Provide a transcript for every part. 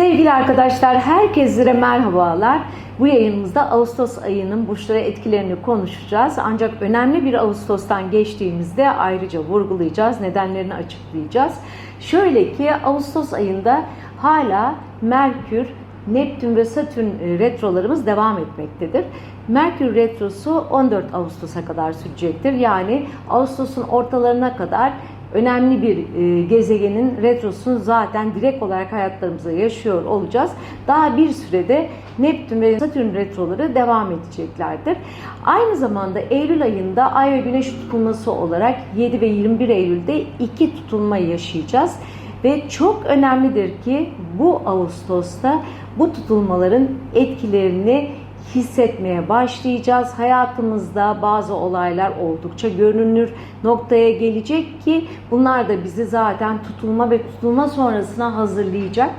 Sevgili arkadaşlar, herkese merhabalar. Bu yayınımızda Ağustos ayının burçlara etkilerini konuşacağız. Ancak önemli bir Ağustos'tan geçtiğimizde ayrıca vurgulayacağız, nedenlerini açıklayacağız. Şöyle ki Ağustos ayında hala Merkür, Neptün ve Satürn e, retrolarımız devam etmektedir. Merkür retrosu 14 Ağustos'a kadar sürecektir. Yani Ağustos'un ortalarına kadar önemli bir e, gezegenin retrosunu zaten direkt olarak hayatlarımıza yaşıyor olacağız. Daha bir sürede Neptün ve Satürn retroları devam edeceklerdir. Aynı zamanda Eylül ayında Ay ve Güneş tutulması olarak 7 ve 21 Eylül'de iki tutulma yaşayacağız. Ve çok önemlidir ki bu Ağustos'ta bu tutulmaların etkilerini hissetmeye başlayacağız. Hayatımızda bazı olaylar oldukça görünür noktaya gelecek ki bunlar da bizi zaten tutulma ve tutulma sonrasına hazırlayacak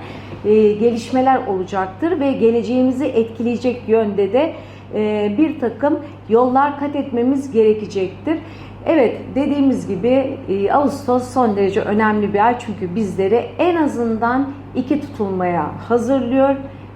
e, gelişmeler olacaktır ve geleceğimizi etkileyecek yönde de e, bir takım yollar kat etmemiz gerekecektir. Evet dediğimiz gibi e, Ağustos son derece önemli bir ay çünkü bizleri en azından iki tutulmaya hazırlıyor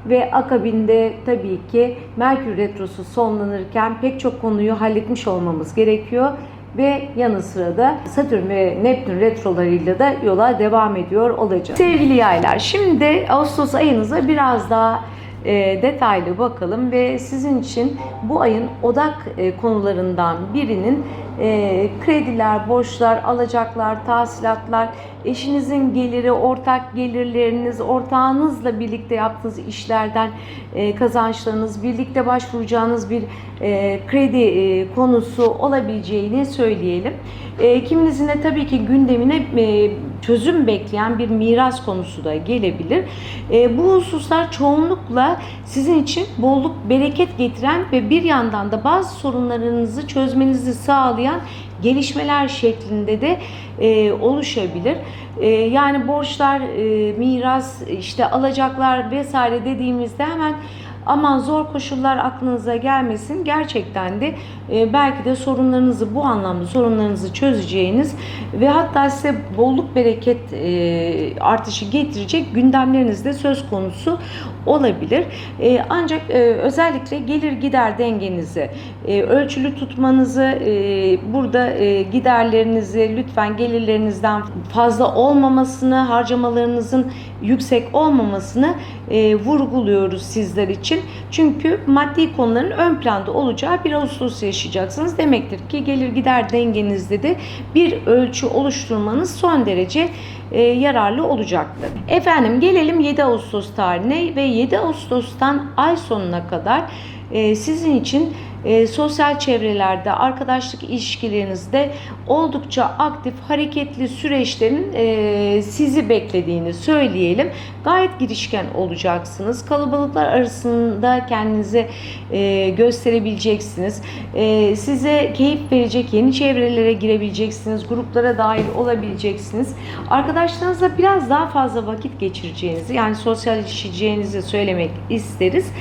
ve akabinde tabii ki Merkür Retrosu sonlanırken pek çok konuyu halletmiş olmamız gerekiyor ve yanı sıra da Satürn ve Neptün retrolarıyla da yola devam ediyor olacak. Sevgili yaylar şimdi Ağustos ayınıza biraz daha e, detaylı bakalım ve sizin için bu ayın odak e, konularından birinin e, krediler, borçlar, alacaklar, tahsilatlar, eşinizin geliri, ortak gelirleriniz, ortağınızla birlikte yaptığınız işlerden e, kazançlarınız, birlikte başvuracağınız bir e, kredi e, konusu olabileceğini söyleyelim. E, kiminizin de tabii ki gündemine e, çözüm bekleyen bir miras konusu da gelebilir. E, bu hususlar çoğunlukla sizin için bolluk, bereket getiren ve bir yandan da bazı sorunlarınızı çözmenizi sağlayan gelişmeler şeklinde de e, oluşabilir. E, yani borçlar, e, miras, işte alacaklar vesaire dediğimizde hemen aman zor koşullar aklınıza gelmesin. Gerçekten de e, belki de sorunlarınızı bu anlamda sorunlarınızı çözeceğiniz ve hatta size bolluk bereket e, artışı getirecek gündemleriniz de söz konusu olabilir. E, ancak e, özellikle gelir gider dengenizi e, ölçülü tutmanızı e, burada e, giderlerinizi lütfen gelirlerinizden fazla olmamasını harcamalarınızın yüksek olmamasını e, vurguluyoruz sizler için. Çünkü maddi konuların ön planda olacağı bir Ağustos yaşayacaksınız. Demektir ki gelir gider dengenizde de bir ölçü oluşturmanız son derece e, yararlı olacaktır. Efendim gelelim 7 Ağustos tarihine ve 7 Ağustos'tan ay sonuna kadar e, sizin için e, sosyal çevrelerde, arkadaşlık ilişkilerinizde oldukça aktif, hareketli süreçlerin e, sizi beklediğini söyleyelim. Gayet girişken olacaksınız. Kalabalıklar arasında kendinizi e, gösterebileceksiniz. E, size keyif verecek yeni çevrelere girebileceksiniz. Gruplara dahil olabileceksiniz. Arkadaşlarınızla biraz daha fazla vakit geçireceğinizi, yani sosyalleşeceğinizi söylemek isteriz.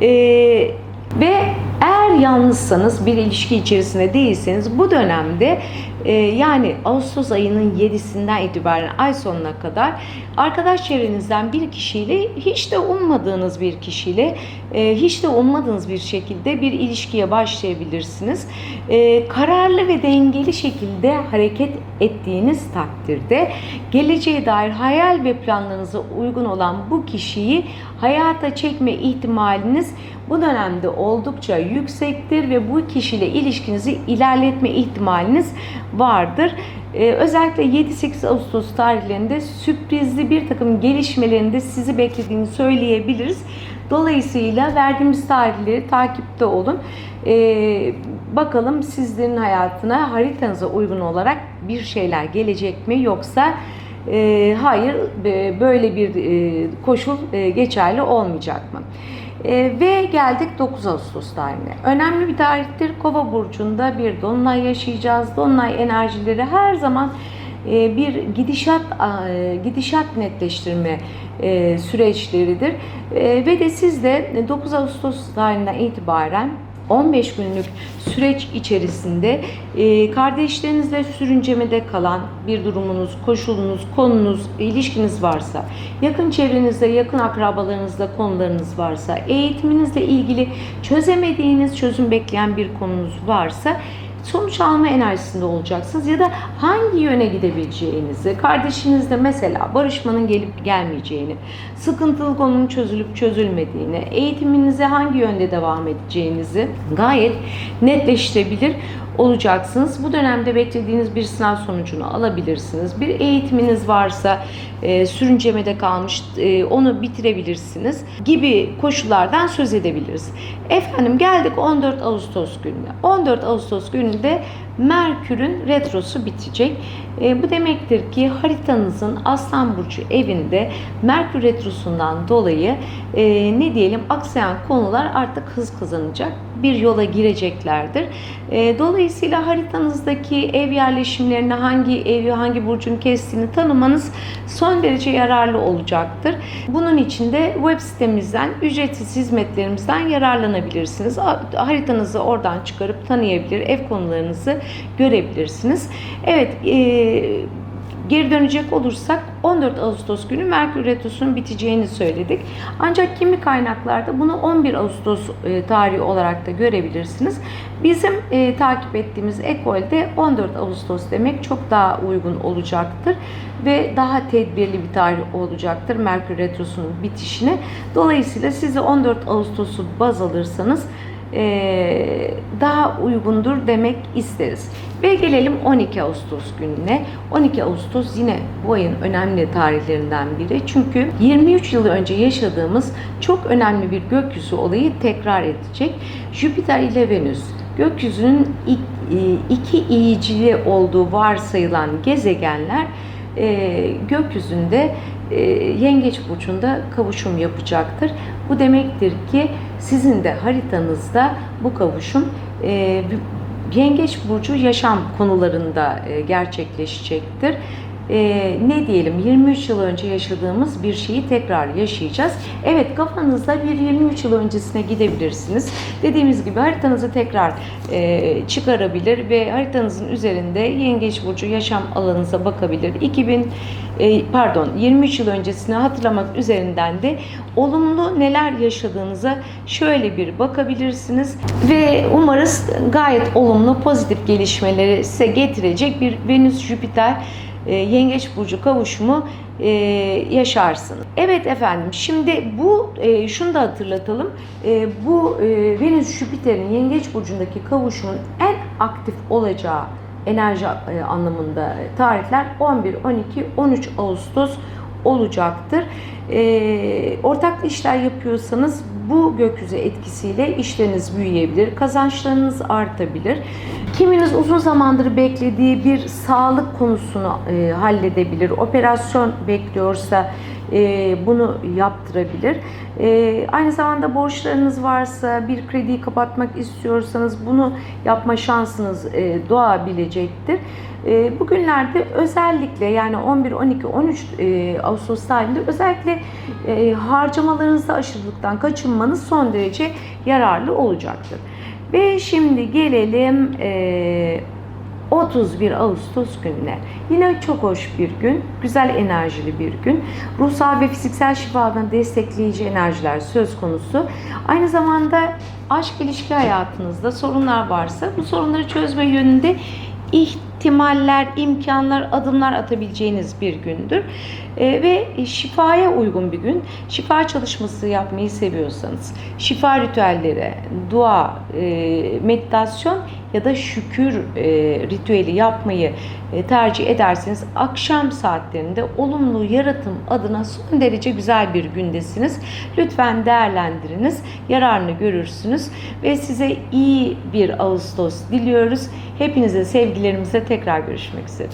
Eee ve eğer yalnızsanız bir ilişki içerisinde değilseniz bu dönemde e, yani Ağustos ayının 7'sinden itibaren ay sonuna kadar arkadaş çevrenizden bir kişiyle hiç de ummadığınız bir kişiyle e, hiç de ummadığınız bir şekilde bir ilişkiye başlayabilirsiniz. E, kararlı ve dengeli şekilde hareket ettiğiniz takdirde geleceğe dair hayal ve planlarınıza uygun olan bu kişiyi hayata çekme ihtimaliniz bu dönemde oldukça yüksektir ve bu kişiyle ilişkinizi ilerletme ihtimaliniz vardır. Ee, özellikle 7-8 Ağustos tarihlerinde sürprizli bir takım gelişmelerinde sizi beklediğini söyleyebiliriz. Dolayısıyla verdiğimiz tarihleri takipte olun. Ee, bakalım sizlerin hayatına haritanıza uygun olarak bir şeyler gelecek mi yoksa e, hayır e, böyle bir e, koşul e, geçerli olmayacak mı? E, ve geldik 9 Ağustos tarihine. Önemli bir tarihtir. Kova burcunda bir dolunay yaşayacağız. Dolunay enerjileri her zaman e, bir gidişat e, gidişat netleştirme e, süreçleridir. E, ve de siz de 9 Ağustos tarihinden itibaren 15 günlük süreç içerisinde e, kardeşlerinizle sürüncemede kalan bir durumunuz, koşulunuz, konunuz, ilişkiniz varsa, yakın çevrenizde, yakın akrabalarınızla konularınız varsa, eğitiminizle ilgili çözemediğiniz, çözüm bekleyen bir konunuz varsa sonuç alma enerjisinde olacaksınız ya da hangi yöne gidebileceğinizi, kardeşinizle mesela barışmanın gelip gelmeyeceğini, sıkıntılı konunun çözülüp çözülmediğini, eğitiminize hangi yönde devam edeceğinizi gayet netleştirebilir olacaksınız. Bu dönemde beklediğiniz bir sınav sonucunu alabilirsiniz. Bir eğitiminiz varsa e, sürüncemede kalmış e, onu bitirebilirsiniz gibi koşullardan söz edebiliriz. Efendim geldik 14 Ağustos gününe. 14 Ağustos gününde Merkür'ün retrosu bitecek. E, bu demektir ki haritanızın Aslan Burcu evinde Merkür retrosundan dolayı e, ne diyelim aksayan konular artık hız kazanacak. Bir yola gireceklerdir. E, dolayısıyla haritanızdaki ev yerleşimlerini hangi evi hangi burcun kestiğini tanımanız son derece yararlı olacaktır. Bunun için de web sitemizden ücretsiz hizmetlerimizden yararlanabilirsiniz. Haritanızı oradan çıkarıp tanıyabilir, ev konularınızı görebilirsiniz. Evet, e, geri dönecek olursak 14 Ağustos günü Merkür Retrosu'nun biteceğini söyledik. Ancak kimi kaynaklarda bunu 11 Ağustos e, tarihi olarak da görebilirsiniz. Bizim e, takip ettiğimiz ekolde 14 Ağustos demek çok daha uygun olacaktır ve daha tedbirli bir tarih olacaktır Merkür Retrosu'nun bitişine. Dolayısıyla siz de 14 Ağustos'u baz alırsanız daha uygundur demek isteriz. Ve gelelim 12 Ağustos gününe. 12 Ağustos yine bu ayın önemli tarihlerinden biri. Çünkü 23 yıl önce yaşadığımız çok önemli bir gökyüzü olayı tekrar edecek. Jüpiter ile Venüs gökyüzünün e, iki iyicili olduğu varsayılan gezegenler e, gökyüzünde e, Yengeç burcunda kavuşum yapacaktır. Bu demektir ki sizin de haritanızda bu kavuşum e, Yengeç burcu yaşam konularında e, gerçekleşecektir. E, ne diyelim 23 yıl önce yaşadığımız bir şeyi tekrar yaşayacağız. Evet kafanızda bir 23 yıl öncesine gidebilirsiniz. Dediğimiz gibi haritanızı tekrar e, çıkarabilir ve haritanızın üzerinde Yengeç burcu yaşam alanınıza bakabilir. 2000 e, pardon 23 yıl öncesini hatırlamak üzerinden de olumlu neler yaşadığınıza şöyle bir bakabilirsiniz ve umarız gayet olumlu pozitif gelişmeleri size getirecek bir Venüs Jüpiter e, Yengeç burcu kavuşumu e, yaşarsınız. Evet efendim şimdi bu e, şunu da hatırlatalım. E, bu Venüs Jüpiter'in Yengeç burcundaki kavuşumun en aktif olacağı enerji anlamında tarihler 11, 12, 13 Ağustos olacaktır. E, ortaklı işler yapıyorsanız bu gökyüzü etkisiyle işleriniz büyüyebilir, kazançlarınız artabilir. Kiminiz uzun zamandır beklediği bir sağlık konusunu e, halledebilir, operasyon bekliyorsa e, bunu yaptırabilir. E, aynı zamanda borçlarınız varsa, bir krediyi kapatmak istiyorsanız bunu yapma şansınız e, doğabilecektir. E, bugünlerde özellikle yani 11, 12, 13 e, Ağustos tarihinde özellikle e, harcamalarınızda aşırılıktan kaçınmanız son derece yararlı olacaktır. Ve şimdi gelelim e, 31 Ağustos gününe. Yine çok hoş bir gün, güzel enerjili bir gün. Ruhsal ve fiziksel şifadan destekleyici enerjiler söz konusu. Aynı zamanda aşk ilişki hayatınızda sorunlar varsa bu sorunları çözme yönünde ihtimaller, imkanlar, adımlar atabileceğiniz bir gündür. E, ve şifaya uygun bir gün. Şifa çalışması yapmayı seviyorsanız, şifa ritüelleri, dua, e, meditasyon ya da şükür e, ritüeli yapmayı e, tercih ederseniz akşam saatlerinde olumlu yaratım adına son derece güzel bir gündesiniz. Lütfen değerlendiriniz, yararını görürsünüz ve size iyi bir Ağustos diliyoruz. Hepinize sevgilerimizle tekrar görüşmek üzere.